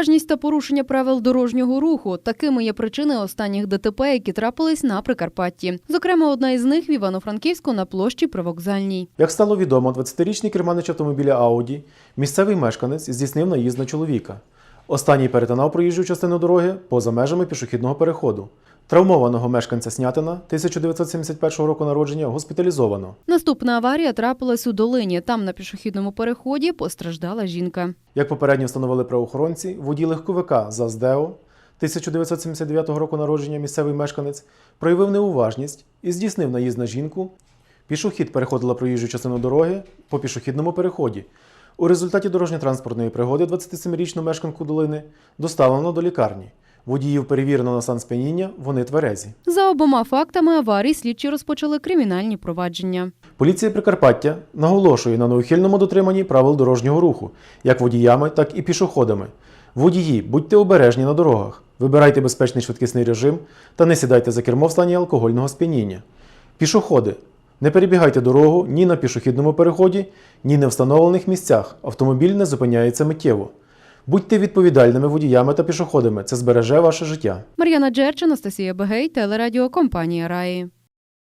Неуважність та порушення правил дорожнього руху такими є причини останніх ДТП, які трапились на Прикарпатті. Зокрема, одна із них в Івано-Франківську на площі Привокзальній. Як стало відомо, 20-річний керманич автомобіля Ауді, місцевий мешканець, здійснив наїзд на чоловіка. Останній перетинав проїжджу частину дороги поза межами пішохідного переходу. Травмованого мешканця Снятина 1971 року народження госпіталізовано. Наступна аварія трапилась у долині. Там на пішохідному переході постраждала жінка. Як попередньо встановили правоохоронці, водій легковика ЗАЗДЕО 1979 року народження місцевий мешканець проявив неуважність і здійснив наїзд на жінку. Пішохід переходила проїжджу частину дороги по пішохідному переході. У результаті дорожньо-транспортної пригоди 27-річну мешканку долини доставлено до лікарні. Водіїв перевірено на стан сп'яніння, вони тверезі. За обома фактами аварій слідчі розпочали кримінальні провадження. Поліція Прикарпаття наголошує на неухильному дотриманні правил дорожнього руху, як водіями, так і пішоходами. Водії, будьте обережні на дорогах, вибирайте безпечний швидкісний режим та не сідайте за кермо в стані алкогольного сп'яніння. Пішоходи, не перебігайте дорогу ні на пішохідному переході, ні на встановлених місцях. Автомобіль не зупиняється миттєво. Будьте відповідальними водіями та пішоходами, це збереже ваше життя. Мар'яна Джерч, Анастасія Бегей, телерадіокомпанія Раї.